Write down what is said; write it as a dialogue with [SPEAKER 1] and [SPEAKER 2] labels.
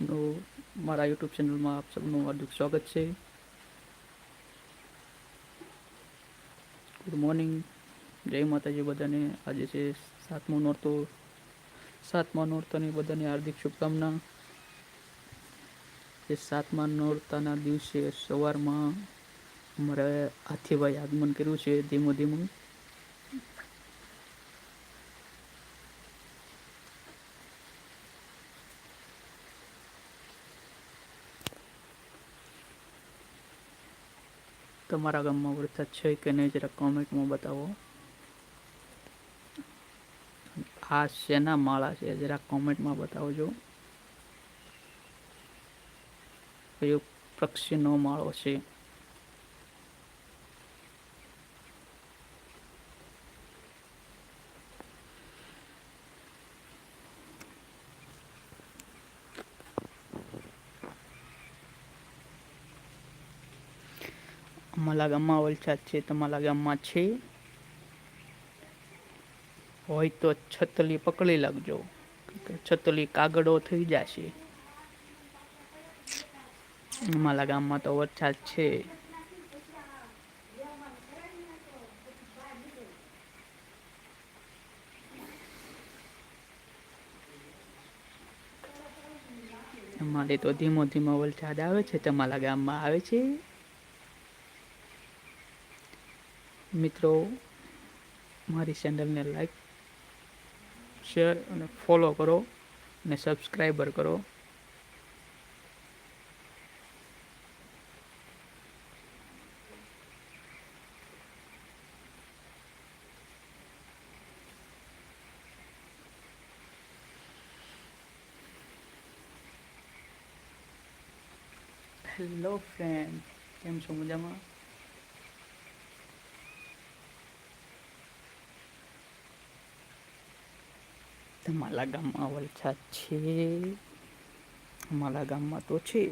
[SPEAKER 1] નો મારા યુટ્યુબ ચેનલમાં આપ સૌનું હાર્દિક સ્વાગત છે. ગુડ મોર્નિંગ જય માતાજી બધાને. આજે છે સાતમો નોરતો. સાતમા નોરતાની બધાને હાર્દિક શુભકામના. એ સાતમા નોરતાના દિવસે સવારમાં અમારે હાથીભાઈ આગમન કર્યું છે ધીમું ધીમું. તમારા ગામમાં વરસાદ છે કે નહીં, જરા કોમેન્ટમાં બતાવો. આ શેના માળા છે, જરા કોમેન્ટમાં બતાવજો. કયો પક્ષીનો માળો છે? અમારા ગામમાં વલસાડ છે, તમારા ગામમાં છે? હોય તો છતલી પકડી લાગજો છતલી કાગળો થઈ જશે. અમારા ગામમાં તો વરસાદ છે. અમારે તો ધીમો ધીમો વરસાદ આવે છે, તમારા ગામમાં આવે છે? મિત્રો, મારી ચેનલને લાઈક શેર અને ફોલો કરો અને સબસ્ક્રાઈબર કરો. હેલો ફ્રેન્ડ કેમ છો મજામાં? તમારા ગામમાં વરસાદ છે અમારા ગામમાં તો છે